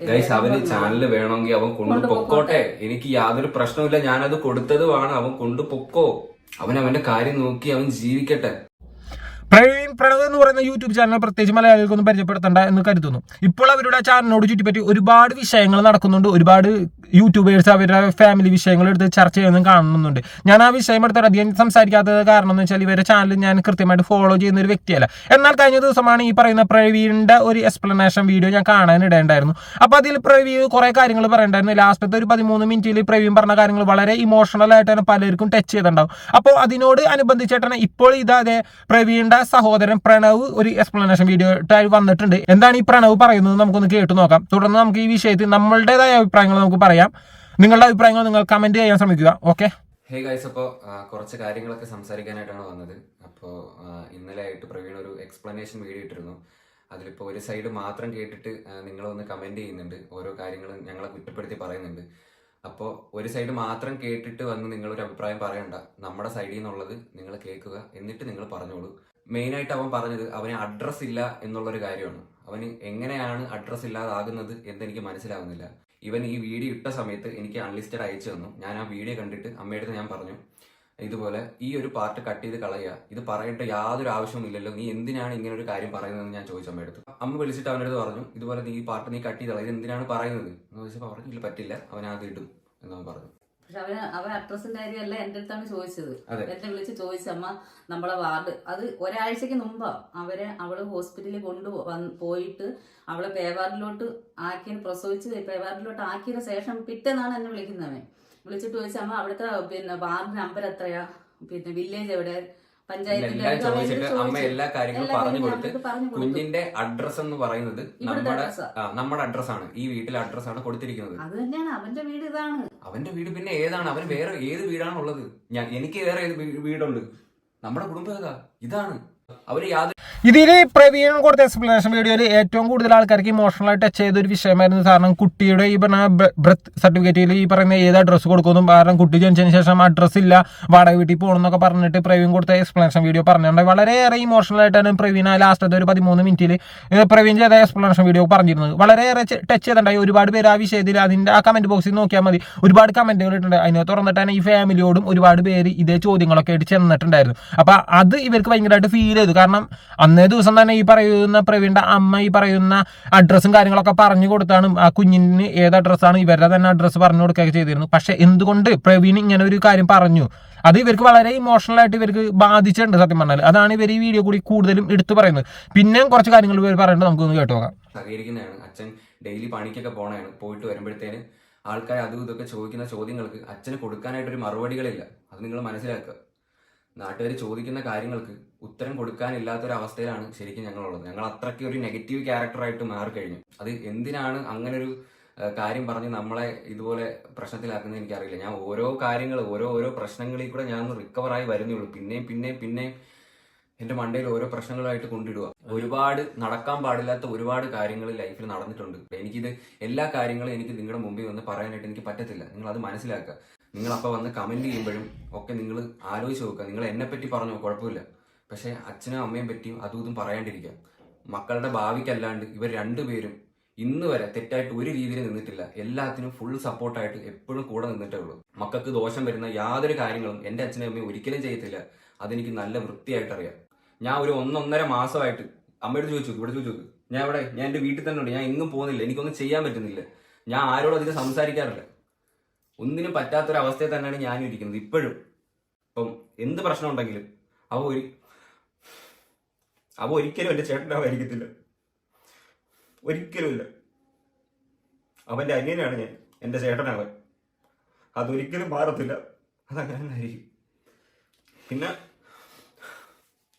Guys അവന് channel വേണമെങ്കിൽ അവൻ കൊണ്ടു പൊക്കോട്ടെ. എനിക്ക് യാതൊരു പ്രശ്നവുമില്ല ഞാനത് കൊടുത്തതുമാണ്. അവൻ കൊണ്ടു പൊക്കോ. അവൻ അവന്റെ കാര്യം നോക്കി അവൻ ജീവിക്കട്ടെ. പ്രണവ് എന്ന് പറയുന്ന യൂട്യൂബ് ചാനൽ പ്രത്യേകിച്ച് മലയാളികൾക്കൊന്നും പരിചയപ്പെടുത്തണ്ട എന്ന് കരുതുന്നു. ഇപ്പോൾ അവരുടെ ചാനലിനോട് ചുറ്റിപ്പറ്റി ഒരുപാട് വിഷയങ്ങൾ നടക്കുന്നുണ്ട്. ഒരുപാട് യൂട്യൂബേഴ്സ് അവരുടെ ഫാമിലി വിഷയങ്ങൾ എടുത്ത് ചർച്ച ചെയ്യുന്നതും കാണുന്നുണ്ട്. ഞാൻ ആ വിഷയം എടുത്തിട്ട്. അധികം സംസാരിക്കാത്തത് കാരണം എന്ന് വെച്ചാൽ ഇവരുടെ ചാനൽ ഞാൻ കൃത്യമായിട്ട് ഫോളോ ചെയ്യുന്ന ഒരു വ്യക്തിയല്ല. എന്നാൽ കഴിഞ്ഞ ദിവസമാണ് ഈ പറയുന്ന പ്രവീണിന്റെ ഒരു എക്സ്പ്ലനേഷൻ വീഡിയോ ഞാൻ കാണാനിടയുണ്ടായിരുന്നു അപ്പോൾ അതിൽ പ്രവീ കുറേ കാര്യങ്ങൾ പറയണ്ടായിരുന്നു. ലാസ്റ്റത്തെ ഒരു പതിമൂന്ന് മിനിറ്റിൽ പ്രവീൺ പറഞ്ഞ കാര്യങ്ങൾ വളരെ ഇമോഷണൽ ആയിട്ടാണ് പലർക്കും ടച്ച് ചെയ്തിട്ടുണ്ടാവും. അപ്പോൾ അതിനോട് അനുബന്ധിച്ചിട്ടാണ് ഇപ്പോൾ ഇതാ അതെ പ്രവീണിന്റെ സഹോദരൻ പ്രണവ് ഒരു എക്സ്പ്ലനേഷൻ വീഡിയോ ആയി വന്നിട്ടുണ്ട്. എന്താണ് ഈ പ്രണവ് പറയുന്നത് നമുക്കൊന്ന് കേട്ടു നോക്കാം. തുടർന്ന് നമുക്ക് ഈ വിഷയത്തിൽ നമ്മളുടേതായ അഭിപ്രായങ്ങൾ നമുക്ക് പറയാം. നിങ്ങളുടെ അഭിപ്രായങ്ങൾ നിങ്ങൾ കമന്റ് ചെയ്യാൻ ശ്രമിക്കുക. ഓക്കെ ഹേ ഗൈസ് അപ്പോൾ കുറച്ച് കാര്യങ്ങളൊക്കെ സംസാരിക്കാനായിട്ടാണ് വന്നത്. അപ്പോൾ ഇന്നലെ ആയിട്ട് പ്രവീൺ ഒരു എക്സ്പ്ലനേഷൻ വീഡിയോ ഇട്ടിരുന്നു. അതിലിപ്പോൾ ഒരു സൈഡ് മാത്രം കേട്ടിട്ട് നിങ്ങളൊന്ന് കമന്റ് ചെയ്യുന്നുണ്ട്. ഓരോ കാര്യങ്ങളും ഞങ്ങളെ കുറ്റപ്പെടുത്തി പറയുന്നുണ്ട്. അപ്പോൾ ഒരു സൈഡ് മാത്രം കേട്ടിട്ട് വന്ന് നിങ്ങളൊരു അഭിപ്രായം പറയണ്ട. നമ്മുടെ സൈഡിൽ നിന്നുള്ളത് നിങ്ങൾ കേൾക്കുക. എന്നിട്ട് നിങ്ങൾ പറഞ്ഞോളൂ. മെയിനായിട്ട് അവൻ പറഞ്ഞത് അവന് അഡ്രസ് ഇല്ല എന്നുള്ളൊരു കാര്യമാണ്. അവന് എങ്ങനെയാണ് അഡ്രസ് ഇല്ലാതാകുന്നത് എന്നെനിക്ക് മനസ്സിലാകുന്നില്ല ഇവൻ ഈ വീഡിയോ ഇട്ട സമയത്ത് എനിക്ക് അൺലിസ്റ്റഡ് അയച്ചു തന്നു. ഞാൻ ആ വീഡിയോ കണ്ടിട്ട് അമ്മയുടെ ഞാൻ പറഞ്ഞു ഇതുപോലെ ഈ ഒരു പാർട്ട് കട്ട് ചെയ്ത് കളയുക. ഇത് പറയേണ്ട യാതൊരു ആവശ്യവും ഇല്ലല്ലോ. നീ എന്തിനാണ് ഇങ്ങനെ ഒരു കാര്യം പറയുന്നതെന്ന് ഞാൻ ചോദിച്ചു അമ്മ എടുത്തു അമ്മ വിളിച്ചിട്ട് അവനടുത്ത് പറഞ്ഞു ഇതുപോലെ നീ ഈ പാർട്ട് നീ കട്ട് ചെയ്ത് കളയുക. എന്തിനാണ് പറയുന്നത്? എന്ന് ചോദിച്ചപ്പോൾ പറഞ്ഞു ഇല്ല പറ്റില്ല. അവൻ അത് ഇടും എന്നവൻ പറഞ്ഞു. പക്ഷെ അവന് അവൻ അഡ്രസ്സിന്റെ കാര്യമല്ല എന്റെ അടുത്താണ് ചോദിച്ചത്. എന്നെ വിളിച്ച് ചോദിച്ചമ്മ നമ്മളെ വാർഡ് അത് ഒരാഴ്ചക്ക് മുമ്പാ അവരെ അവൾ ഹോസ്പിറ്റലിൽ കൊണ്ടു പോയിട്ട് അവളെ പേവാർഡിലോട്ട് ആക്കി പ്രസവിച്ച് പേവാർഡിലോട്ട് ആക്കിയതിന് ശേഷം പിറ്റേന്നാണ് എന്നെ വിളിക്കുന്നവൻ വിളിച്ചിട്ട് ചോദിച്ചമ്മ അവിടുത്തെ പിന്നെ വാർഡ് നമ്പർ എത്രയാ? പിന്നെ വില്ലേജ് എവിടെ? പഞ്ചായത്തിന്റെ ചോദിച്ചു. അമ്മ എല്ലാ കാര്യങ്ങളും പറഞ്ഞു കൊടുത്ത്. കുഞ്ഞിന്റെ അഡ്രസ് എന്ന് പറയുന്നത് നമ്മുടെ നമ്മുടെ അഡ്രസ്സാണ് ഈ വീട്ടിലെ അഡ്രസ്സാണ് കൊടുത്തിരിക്കുന്നത്. അത് തന്നെയാണ്. അവന്റെ വീട് ഇതാണ്. അവന്റെ വീട് പിന്നെ ഏതാണ്? അവന് വേറെ ഏത് വീടാണുള്ളത്? ഞാൻ എനിക്ക് വേറെ ഏത് വീടുണ്ട്? നമ്മുടെ കുടുംബം ഇതാണ്. അവർ യാതൊരു ഇതിൽ പ്രവീൺ കൊടുത്ത എക്സ്പ്ലനേഷൻ വീഡിയോയിൽ ഏറ്റവും കൂടുതൽ ആൾക്കാർക്ക് ഇമോഷണൽ ടച്ച് ചെയ്ത ഒരു വിഷയമായിരുന്നു. കാരണം കുട്ടിയുടെ ഈ പറഞ്ഞ ബ്രത്ത് സർട്ടിഫിക്കറ്റിൽ ഈ പറയുന്ന ഏത് അഡ്രസ്സ് കൊടുക്കുന്നു കാരണം കുട്ടി ജനിച്ചതിന് ശേഷം അഡ്രസ്സ് ഇല്ല വാടക വീട്ടിൽ പോകണം എന്നൊക്കെ പറഞ്ഞിട്ട് പ്രവീൺ കൊടുത്ത എക്സ്പ്ലനേഷൻ വീഡിയോ പറഞ്ഞിട്ടുണ്ട്. വളരെയേറെ ഇമോഷണൽ ആയിട്ടാണ് പ്രവീൺ ആ ലാസ്റ്റത്തെ ഒരു പതിമൂന്ന് മിനിറ്റിൽ പ്രവീൺ ചെയ്ത എക്സ്പ്ലനേഷൻ വീഡിയോ പറഞ്ഞിരുന്നത്. വളരെയേറെ ടച്ച് ചെയ്തിട്ടുണ്ടായി. ഒരുപാട് പേര് ആ വിഷയത്തിൽ അതിന്റെ ആ കമന്റ് ബോക്സിൽ നോക്കിയാൽ മതി. ഒരുപാട് കമന്റുകൾ ഇട്ടുണ്ട് അതിനെ തുറന്നിട്ടാണ് ഈ ഫാമിലിയോടും ഒരുപാട് പേര് ഇതേ ചോദ്യങ്ങളൊക്കെ ആയിട്ട് ചെന്നിട്ടുണ്ടായിരുന്നു അപ്പോൾ അത് ഇവർക്ക് ഭയങ്കരമായിട്ട് ഫീൽ ചെയ്തു. കാരണം അന്നേ ദിവസം തന്നെ ഈ പറയുന്ന പ്രവീണിന്റെ അമ്മ ഈ പറയുന്ന അഡ്രസ്സും കാര്യങ്ങളൊക്കെ പറഞ്ഞു കൊടുത്താണ്. ആ കുഞ്ഞിന് ഏത് അഡ്രസ്സാണ് ഇവരുടെ തന്നെ അഡ്രസ്സ് പറഞ്ഞു കൊടുക്കുകയൊക്കെ ചെയ്തിരുന്നു. പക്ഷെ എന്തുകൊണ്ട് പ്രവീൺ ഇങ്ങനെ ഒരു കാര്യം പറഞ്ഞു? അത് ഇവർക്ക് വളരെ ഇമോഷണൽ ആയിട്ട് ഇവർക്ക് ബാധിച്ചിട്ടുണ്ട് സത്യം പറഞ്ഞാൽ അതാണ് ഇവർ ഈ വീഡിയോ കൂടി കൂടുതലും എടുത്തു പറയുന്നത്. പിന്നെയും കുറച്ച് കാര്യങ്ങൾ ഇവർ പറയുന്നത് നമുക്കൊന്ന് കേട്ടു നോക്കാം. സഹകരിക്കുന്നതാണ്. അച്ഛൻ ഡെയിലി പണിക്കൊക്കെ പോണതാണ് പോയിട്ട് വരുമ്പോഴത്തേന് ആൾക്കാർ അതും ഇതൊക്കെ ചോദിക്കുന്ന ചോദ്യങ്ങൾക്ക് അച്ഛന് കൊടുക്കാനായിട്ടൊരു മറുപടികളില്ല. അത് നിങ്ങൾ മനസ്സിലാക്കുക. നാട്ടുകാർ ചോദിക്കുന്ന കാര്യങ്ങൾക്ക് ഉത്തരം കൊടുക്കാനില്ലാത്തൊരവസ്ഥയിലാണ് ശരിക്കും ഞങ്ങളുള്ളത്. ഞങ്ങൾ അത്രയ്ക്ക് ഒരു നെഗറ്റീവ് ക്യാരക്ടറായിട്ട് മാറിക്കഴിഞ്ഞു. അത് എന്തിനാണ് അങ്ങനെ ഒരു കാര്യം പറഞ്ഞ് നമ്മളെ ഇതുപോലെ പ്രശ്നത്തിലാക്കുന്നത് എനിക്കറിയില്ല. ഞാൻ ഓരോ കാര്യങ്ങൾ ഓരോ ഓരോ പ്രശ്നങ്ങളിൽ കൂടെ ഞാൻ റിക്കവറായി വരുന്നുള്ളൂ പിന്നെയും പിന്നെയും പിന്നെയും എന്റെ മണ്ടയിൽ ഓരോ പ്രശ്നങ്ങളായിട്ട് കൊണ്ടിടുക ഒരുപാട് നടക്കാൻ പാടില്ലാത്ത ഒരുപാട് കാര്യങ്ങൾ ലൈഫിൽ നടന്നിട്ടുണ്ട്. എനിക്കിത് എല്ലാ കാര്യങ്ങളും എനിക്ക് നിങ്ങളുടെ മുമ്പിൽ വന്ന് പറയാനായിട്ട് എനിക്ക് പറ്റത്തില്ല. നിങ്ങൾ അത് മനസ്സിലാക്കുക. നിങ്ങൾ അപ്പോൾ വന്ന് കമന്റ് ചെയ്യുമ്പോഴും ഒക്കെ നിങ്ങൾ ആലോചിച്ച് നോക്കുക. നിങ്ങൾ എന്നെ പറ്റി പറഞ്ഞോ? കുഴപ്പമില്ല. പക്ഷേ അച്ഛനും അമ്മയും പറ്റിയും അതും ഇതും പറയാണ്ടിരിക്കുക. മക്കളുടെ ഭാവിക്കല്ലാണ്ട് ഇവർ രണ്ടുപേരും ഇന്ന് വരെ തെറ്റായിട്ട് ഒരു രീതിയിൽ നിന്നിട്ടില്ല. എല്ലാത്തിനും ഫുൾ സപ്പോർട്ടായിട്ട് എപ്പോഴും കൂടെ നിന്നിട്ടേ ഉള്ളൂ. മക്കൾക്ക് ദോഷം വരുന്ന യാതൊരു കാര്യങ്ങളും എന്റെ അച്ഛനും അമ്മയും ഒരിക്കലും ചെയ്യത്തില്ല. അതെനിക്ക് നല്ല വൃത്തിയായിട്ട് അറിയാം ഞാൻ ഒരു ഒന്നൊന്നര മാസമായിട്ട് അമ്മയോട് ചോദിച്ചു ഇവിടെ ചോദിച്ചു ഞാൻ ഇവിടെ ഞാൻ എന്റെ വീട്ടിൽ തന്നെ ഉണ്ട്. ഞാൻ എങ്ങും പോകുന്നില്ല. എനിക്കൊന്നും ചെയ്യാൻ പറ്റുന്നില്ല. ഞാൻ ആരോടും അതിന് സംസാരിക്കാറില്ല. ഒന്നിനും പറ്റാത്തൊരവസ്ഥയിൽ തന്നെയാണ് ഞാനും ഇരിക്കുന്നത് ഇപ്പോഴും. ഇപ്പം എന്ത് പ്രശ്നം ഉണ്ടെങ്കിലും അവ ഒരു അവ ഒരിക്കലും എന്റെ ചേട്ടനാവായിരിക്കത്തില്ല ഒരിക്കലുമില്ല. അവന്റെ അനിയനാണ് ഞാൻ എന്റെ ചേട്ടനവൻ. അതൊരിക്കലും മാറത്തില്ല. അതങ്ങനെ തന്നെ പിന്നെ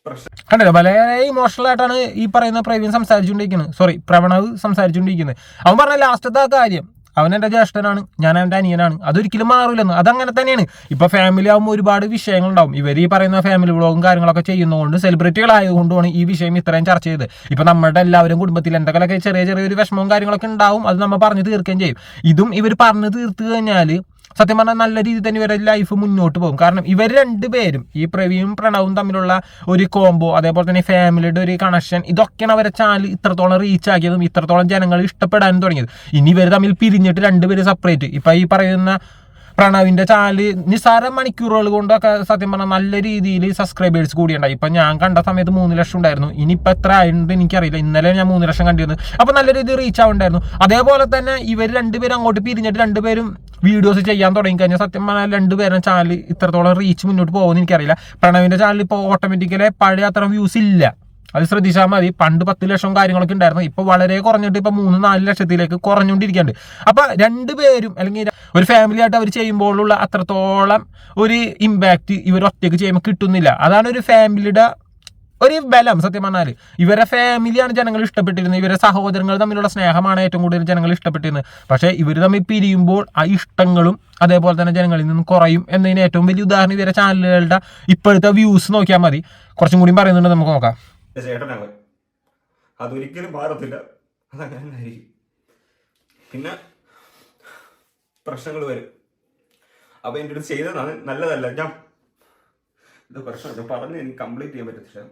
കണ്ടോ കണ്ടില്ല വളരെ ഇമോഷണൽ ആയിട്ടാണ് ഈ പറയുന്ന പ്രവീൺ സംസാരിച്ചുകൊണ്ടിരിക്കുന്നത്. സോറി പ്രവണവ് സംസാരിച്ചുകൊണ്ടിരിക്കുന്നത്. അവൻ പറഞ്ഞ ലാസ്റ്റത്തെ ആ കാര്യം അവൻ എന്റെ ജ്യേഷ്ഠനാണ് ഞാൻ അവന്റെ അനിയനാണ്. അതൊരിക്കലും മാറില്ലെന്ന് അതങ്ങനെ തന്നെയാണ്. ഇപ്പൊ ഫാമിലി ആകുമ്പോൾ ഒരുപാട് വിഷയങ്ങളുണ്ടാവും. ഇവർ ഈ പറയുന്ന ഫാമിലി വ്ളോഗും കാര്യങ്ങളൊക്കെ ചെയ്യുന്നതുകൊണ്ട് സെലിബ്രിറ്റികളായതുകൊണ്ടാണ് ഈ വിഷയം ഇത്രയും ചർച്ച ചെയ്ത് ഇപ്പൊ നമ്മുടെ എല്ലാവരും കുടുംബത്തിൽ എന്തെങ്കിലുമൊക്കെ ചെറിയ ചെറിയൊരു വിഷമവും കാര്യങ്ങളൊക്കെ ഉണ്ടാവും അത് നമ്മൾ പറഞ്ഞു തീർക്കുകയും ചെയ്യും. ഇതും ഇവർ പറഞ്ഞു തീർത്തു കഴിഞ്ഞാൽ സത്യം പറഞ്ഞാൽ നല്ല രീതിയിൽ തന്നെ ഇവരുടെ ലൈഫ് മുന്നോട്ട് പോകും. കാരണം ഇവർ രണ്ടുപേരും ഈ പ്രവീണും പ്രണവും തമ്മിലുള്ള ഒരു കോംബോ അതേപോലെ തന്നെ ഫാമിലിയുടെ ഒരു കണക്ഷൻ ഇതൊക്കെയാണ് അവരെ ചാനൽ ഇത്രത്തോളം റീച്ച് ആക്കിയതും ഇത്രത്തോളം ജനങ്ങൾ ഇഷ്ടപ്പെടാനും തുടങ്ങിയത്. ഇനി ഇവർ തമ്മിൽ പിരിഞ്ഞിട്ട് രണ്ടുപേര് സെപ്പറേറ്റ് ഇപ്പം ഈ പറയുന്ന പ്രണവിന്റെ ചാനൽ നിസ്സാര മണിക്കൂറുകൾ കൊണ്ടൊക്കെ സത്യം പറഞ്ഞാൽ നല്ല രീതിയിൽ സബ്സ്ക്രൈബേഴ്സ് കൂടിയുണ്ടായി. ഇപ്പം ഞാൻ കണ്ട സമയത്ത് മൂന്ന് ലക്ഷം ഉണ്ടായിരുന്നു. ഇനിയിപ്പോൾ എത്ര ആയിട്ടുണ്ട് എനിക്കറിയില്ല. ഇന്നലെ ഞാൻ മൂന്ന് ലക്ഷം കണ്ടിരുന്നു. അപ്പോൾ നല്ല രീതിയിൽ റീച്ച് ആവുണ്ടായിരുന്നു അതേപോലെ തന്നെ ഇവർ രണ്ടുപേരും അങ്ങോട്ട് പിരിഞ്ഞിട്ട് രണ്ടുപേരും വീഡിയോസ് ചെയ്യാൻ തുടങ്ങി കഴിഞ്ഞാൽ സത്യം പറഞ്ഞാൽ രണ്ടുപേരും ചാനൽ ഇത്രത്തോളം റീച്ച് മുന്നോട്ട് പോകുമെന്ന് എനിക്കറിയില്ല. പ്രണവിന്റെ ചാനൽ ഇപ്പോൾ ഓട്ടോമാറ്റിക്കലി പഴയ അത്ര വ്യൂസ് ഇല്ല. അത് ശ്രദ്ധിച്ചാൽ മതി. പണ്ട് പത്ത് ലക്ഷം കാര്യങ്ങളൊക്കെ ഉണ്ടായിരുന്നു. ഇപ്പൊ വളരെ കുറഞ്ഞിട്ട് ഇപ്പൊ മൂന്ന് നാല് ലക്ഷത്തിലേക്ക് കുറഞ്ഞുകൊണ്ടിരിക്കുന്നുണ്ട്. അപ്പൊ രണ്ടുപേരും അല്ലെങ്കിൽ ഒരു ഫാമിലി ആയിട്ട് അവർ ചെയ്യുമ്പോഴുള്ള അത്രത്തോളം ഒരു ഇമ്പാക്റ്റ് ഇവർ ഒറ്റയ്ക്ക് ചെയ്യുമ്പോൾ കിട്ടുന്നില്ല. അതാണ് ഒരു ഫാമിലിയുടെ ഒരു ബലം സത്യം പറഞ്ഞാൽ ഇവരെ ഫാമിലിയാണ് ജനങ്ങൾ ഇഷ്ടപ്പെട്ടിരുന്നത്. ഇവരെ സഹോദരങ്ങൾ തമ്മിലുള്ള സ്നേഹമാണ് ഏറ്റവും കൂടുതൽ ജനങ്ങൾ ഇഷ്ടപ്പെട്ടിരുന്നത്. പക്ഷേ ഇവർ തമ്മിൽ പിരിയുമ്പോൾ ആ ഇഷ്ടങ്ങളും അതേപോലെ തന്നെ ജനങ്ങളിൽ നിന്നും കുറയും എന്നതിന് ഏറ്റവും വലിയ ഉദാഹരണം ഇവരെ ചാനലുകളുടെ ഇപ്പോഴത്തെ വ്യൂസ് നോക്കിയാൽ മതി. കുറച്ചും കൂടി പറയുന്നുണ്ട് നമുക്ക് നോക്കാം. എന്റെ അതൊരിക്കലും മാറത്തില്ല. അതങ്ങനെ പിന്നെ പ്രശ്നങ്ങൾ വരും. അപ്പൊ അടുത്ത് ചെയ്തതാണ്. നല്ലതല്ല. ഞാൻ ഇത് ഞാൻ പറഞ്ഞ് എനിക്ക് കംപ്ലീറ്റ് ചെയ്യാൻ പറ്റത്തില്ല.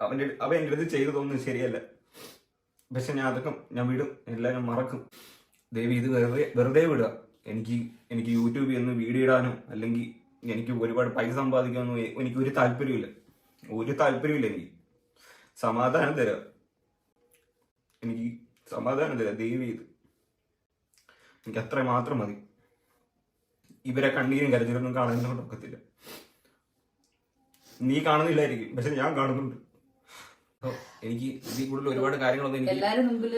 അവന്റെ അവൻ എന്റെ അടുത്ത് ചെയ്തതൊന്നും ശരിയല്ല. പക്ഷെ ഞാൻ അതൊക്കെ ഞാൻ വിടും. എല്ലാം ഞാൻ മറക്കും. ദേവി ഇത് വെറുതെ വെറുതെ വിടുക. എനിക്ക് എനിക്ക് യൂട്യൂബിൽ നിന്ന് വീഡിയോ ഇടാനോ അല്ലെങ്കിൽ എനിക്ക് ഒരുപാട് പൈസ സമ്പാദിക്കാനോ എനിക്ക് ഒരു താല്പര്യമില്ല ഒരു താല്പര്യമില്ല എനിക്ക്. സമാധാനം തരാം. എനിക്ക് സമാധാനം തരാം. ദേവി ഇത്. എനിക്ക് അത്ര മാത്രം മതി. ഇവരെ കണ്ണീരും കരച്ചിലൊന്നും കാണാനൊന്നും ഒക്കത്തില്ല. നീ കാണുന്നില്ലായിരിക്കും. പക്ഷെ ഞാൻ കാണുന്നുണ്ട്. എനിക്ക് ഇതിൽ കൂടുതൽ ഒരുപാട് കാര്യങ്ങളൊന്നും എനിക്ക് എല്ലാരും മുമ്പിൽ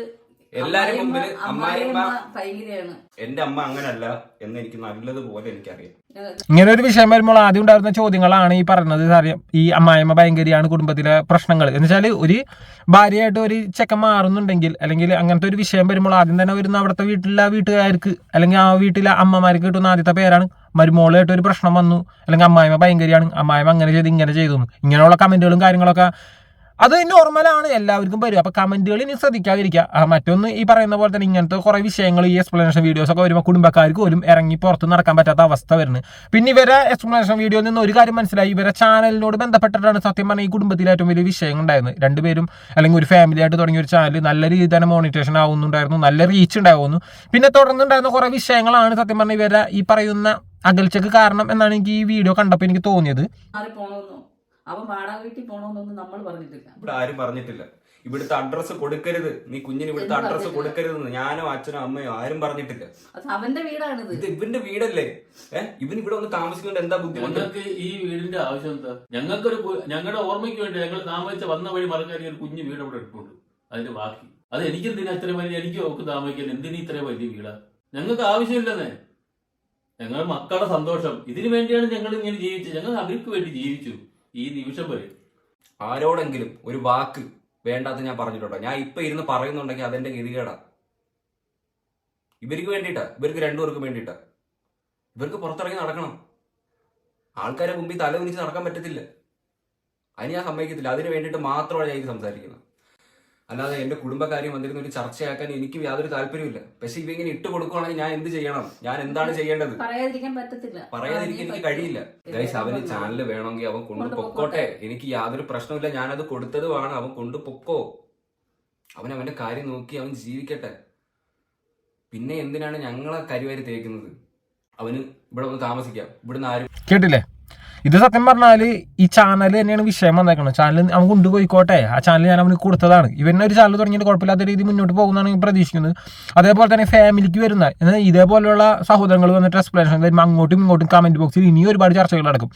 എല്ലാരും മുമ്പിൽ അമ്മായിയമ്മ അമ്മായിയമ്മ ഭയങ്കരയാണ് എന്റെ അമ്മ അങ്ങനല്ല എന്ന് എനിക്ക് നല്ലതുപോലെ എനിക്കറിയാം. ഇങ്ങനെ ഒരു വിഷയം വരുമ്പോൾ ആദ്യം ഉണ്ടായിരുന്ന ചോദ്യങ്ങളാണ് ഈ പറഞ്ഞത് അറിയാം. ഈ അമ്മായിമ്മ ഭയങ്കരിയാണ് കുടുംബത്തിലെ പ്രശ്നങ്ങൾ. എന്ന് വെച്ചാൽ ഒരു ഭാര്യയായിട്ട് ഒരു ചെക്കൻ മാറുന്നുണ്ടെങ്കിൽ അല്ലെങ്കിൽ അങ്ങനത്തെ ഒരു വിഷയം വരുമ്പോൾ ആദ്യം തന്നെ വരുന്ന അവിടുത്തെ വീട്ടിലെ വീട്ടുകാർക്ക് അല്ലെങ്കിൽ ആ വീട്ടിലെ അമ്മമാർക്ക് കിട്ടുന്ന ആദ്യത്തെ പേരാണ് മരുമോളായിട്ട് ഒരു പ്രശ്നം വന്നു. അല്ലെങ്കിൽ അമ്മായിമ്മ ഭയങ്കരിയാണ്. അമ്മായിമ്മ അങ്ങനെ ചെയ്ത് ഇങ്ങനെ ചെയ്തു ഇങ്ങനെയുള്ള കമന്റുകളും കാര്യങ്ങളൊക്കെ അത് നോർമലാണ് എല്ലാവർക്കും വരും അപ്പോൾ കമന്റുകൾ ഇനി ശ്രദ്ധിക്കാതിരിക്കുക. ആ, മറ്റൊന്ന് ഈ പറയുന്ന പോലെ തന്നെ ഇങ്ങനത്തെ കുറേ വിഷയങ്ങൾ ഈ എക്സ്പ്ലനേഷൻ വീഡിയോസ് ഒക്കെ വരുമ്പോൾ കുടുംബക്കാർക്ക് പോലും ഇറങ്ങി പുറത്ത് നടക്കാൻ പറ്റാത്ത അവസ്ഥ വരുന്നത് പിന്നെ ഇവരെ എക്സ്പ്ലനേഷൻ വീഡിയോയിൽ നിന്ന് ഒരു കാര്യം മനസ്സിലായി. ഇവരെ ചാനലിനോട് ബന്ധപ്പെട്ടിട്ടാണ് സത്യം പറഞ്ഞാൽ ഈ കുടുംബത്തിൽ ഏറ്റവും വലിയ വിഷയം ഉണ്ടായിരുന്നത് രണ്ടുപേരും അല്ലെങ്കിൽ ഒരു ഫാമിലി ആയിട്ട് തുടങ്ങിയ ഒരു ചാനൽ നല്ല രീതിയിൽ തന്നെ മോണിറ്റേഷൻ ആവുന്നുണ്ടായിരുന്നു നല്ല റീച്ച് ഉണ്ടാവുന്നു. പിന്നെ തുടർന്നുണ്ടായിരുന്ന കുറേ വിഷയങ്ങളാണ് സത്യം പറഞ്ഞാൽ ഇവരെ ഈ പറയുന്ന അകൽച്ചക്ക് കാരണം എന്നാണ് എനിക്ക് ഈ വീഡിയോ കണ്ടപ്പോൾ എനിക്ക് തോന്നിയത്. അവൻ വാടക വീട്ടിൽ പോണോന്നൊന്നും നമ്മൾ പറഞ്ഞിട്ടില്ല. ഇവിടെ ആരും പറഞ്ഞിട്ടില്ല. ഇവിടുത്തെ അഡ്രസ്സ് കൊടുക്കരുത്. നീ കുഞ്ഞിന് ഇവിടുത്തെ അഡ്രസ്സ് കൊടുക്കരുത് കൊടുക്കരുതെന്ന് ഞാനോ അച്ഛനോ അമ്മയോ ആരും പറഞ്ഞിട്ടില്ല. അത് അവന്റെ വീടാണിത്. ഇത് ഇവന്റെ വീടല്ലേ? ഏഹ് ഇവൻ ഇവിടെ വന്ന് താമസിക്കുന്നത് എന്താ ബുദ്ധിമുട്ട് ഞങ്ങൾക്ക് ഈ വീടിന്റെ ആവശ്യം എന്താ? ഞങ്ങൾക്കൊരു ഞങ്ങളുടെ ഓർമ്മയ്ക്ക് വേണ്ടി ഞങ്ങൾ താമസിച്ച വന്ന വഴി മറക്കാതെ ഒരു കുഞ്ഞു വീട് അവിടെ ഇട്ടുണ്ട് അതിന്റെ ബാക്കി. അത് എനിക്കെന്തിനാ ഇത്ര വലിയ എനിക്ക് ഒക്കെ താമസിക്കാൻ എന്തിനാ ഇത്ര വലിയ വീടാ? ഞങ്ങൾക്ക് ആവശ്യമില്ലെന്നേ. ഞങ്ങളുടെ മക്കളുടെ സന്തോഷം. ഇതിനു വേണ്ടിയാണ് ഞങ്ങൾ ഇങ്ങനെ ജീവിച്ചത്. ഞങ്ങൾ അവർക്ക് വേണ്ടി ജീവിച്ചു. ഈ നിമിഷം വരെ ആരോടെങ്കിലും ഒരു വാക്ക് വേണ്ടാത്ത ഞാൻ പറഞ്ഞിട്ടുണ്ടോ? ഞാൻ ഇപ്പൊ ഇരുന്ന് പറയുന്നുണ്ടെങ്കിൽ അതെന്റെ ഗതികേടാ. ഇവർക്ക് വേണ്ടിയിട്ടാ. ഇവർക്ക് രണ്ടുപേർക്കും വേണ്ടിയിട്ടാ. ഇവർക്ക് പുറത്തിറങ്ങി നടക്കണം. ആൾക്കാരെ മുമ്പിൽ തല നടക്കാൻ പറ്റത്തില്ല. അതിന് ഞാൻ സമ്മതിക്കത്തില്ല. അതിന് വേണ്ടിയിട്ട് മാത്രമാണ് ഞാൻ ഇത് സംസാരിക്കുന്നത്. അല്ലാതെ എന്റെ കുടുംബകാര്യം വന്നിരുന്ന ഒരു ചർച്ചയാക്കാൻ എനിക്ക് യാതൊരു താല്പര്യമില്ല പക്ഷെ ഇവ ഇങ്ങനെ ഇട്ട് കൊടുക്കുവാണെങ്കിൽ ഞാൻ എന്ത് ചെയ്യണം? ഞാൻ എന്താണ് ചെയ്യേണ്ടത്? പറയാതിരിക്കാൻ പറ്റത്തില്ല. പറയാതിരിക്കാൻ എനിക്ക് കഴിയില്ല. ഗൈസ് അവന് ചാനൽ വേണമെങ്കിൽ അവൻ കൊണ്ടു പൊക്കോട്ടെ. എനിക്ക് യാതൊരു പ്രശ്നമില്ല ഞാനത് കൊടുത്തതുമാണ്. അവൻ കൊണ്ടു പൊക്കോ. അവൻ അവന്റെ കാര്യം നോക്കി അവൻ ജീവിക്കട്ടെ. പിന്നെ എന്തിനാണ് ഞങ്ങളെ കരിവാരി തേക്കുന്നത്? അവന് ഇവിടെ വന്ന് താമസിക്കാം. ഇവിടുന്ന് ആരും കേട്ടില്ലേ? ഇത് സത്യം പറഞ്ഞാൽ ഈ ചാനൽ തന്നെയാണ് വിഷയം വന്നേക്കുന്നത് ചാനൽ നമുക്ക് അവൻ കൊണ്ടുപോയിക്കോട്ടെ. ആ ചാനൽ ഞാൻ അവന് കൊടുത്തതാണ്. ഇവനെ ഒരു ചാനൽ തുടങ്ങിയിട്ട് കുഴപ്പമില്ലാത്ത രീതി മുന്നോട്ട് പോകുന്നതാണ് പ്രതീക്ഷിക്കുന്നത്. അതേപോലെ തന്നെ ഫാമിലിക്ക് വരുന്ന ഇതേപോലെയുള്ള സഹോദരങ്ങൾ വന്നിട്ട് എക്സ്പ്ലനേഷൻ തരുമ്പോൾ അങ്ങോട്ടും ഇങ്ങോട്ടും കമന്റ് ബോക്സിൽ ഇനിയും ഒരുപാട് ചർച്ചകൾ നടക്കും.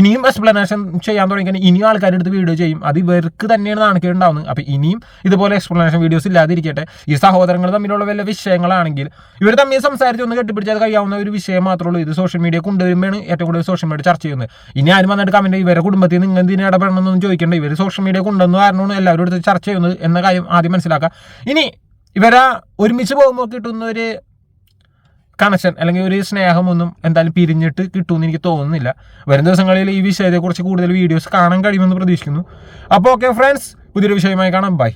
ഇനിയും എക്സ്പ്ലനേഷൻ ചെയ്യാൻ തുടങ്ങിയാൽ ഇനിയും ആൾക്കാരുടെ അടുത്ത് വീഡിയോ ചെയ്യും. അത് ഇവർക്ക് തന്നെയാണ് നാണക്കേട് ഉണ്ടാവുന്നത് അപ്പോൾ ഇനിയും ഇതുപോലെ എക്സ്പ്ലനേഷൻ വീഡിയോസ് ഇല്ലാതിരിക്കട്ടെ. ഈ സഹോദരങ്ങൾ തമ്മിലുള്ള വല്ല വിഷയങ്ങളാണെങ്കിൽ ഇവർ തമ്മിൽ സംസാരിച്ച് ഒന്ന് കെട്ടിപ്പിടിച്ചാൽ കഴിയാവുന്ന ഒരു വിഷയം മാത്രമേ ഉള്ളൂ. ഇത് സോഷ്യൽ മീഡിയ കൊണ്ടുവരുമ്പോഴാണ് ഏറ്റവും കൂടുതൽ സോഷ്യൽ മീഡിയ ചർച്ച ചെയ്യുന്നത്. ഇനി ആരും വന്നിട്ട് കമന്റ് ഇവരെ കുടുംബത്തിൽ നിങ്ങൾ എന്തിനു ഇടപെടണമെന്നൊന്നും ചോദിക്കേണ്ട. ഇവർ സോഷ്യൽ മീഡിയ കൊണ്ടുവന്നു കാരണമാണ് എല്ലാവരും എടുത്ത് ചർച്ച ചെയ്യുന്നത് എന്ന കാര്യം ആദ്യം മനസ്സിലാക്കുക. ഇനി ഇവരെ ഒരുമിച്ച് പോകുമ്പോൾ കിട്ടുന്ന ഒരു കണക്ഷൻ അല്ലെങ്കിൽ ഒരു സ്നേഹമൊന്നും എന്തായാലും പിരിഞ്ഞിട്ട് കിട്ടുമെന്ന് എനിക്ക് തോന്നുന്നില്ല. വരും ദിവസങ്ങളിൽ ഈ വിഷയത്തെക്കുറിച്ച് കൂടുതൽ വീഡിയോസ് കാണാൻ കഴിയുമെന്ന് പ്രതീക്ഷിക്കുന്നു. അപ്പോൾ ഓക്കെ ഫ്രണ്ട്സ് പുതിയൊരു വിഷയമായി കാണാം. ബൈ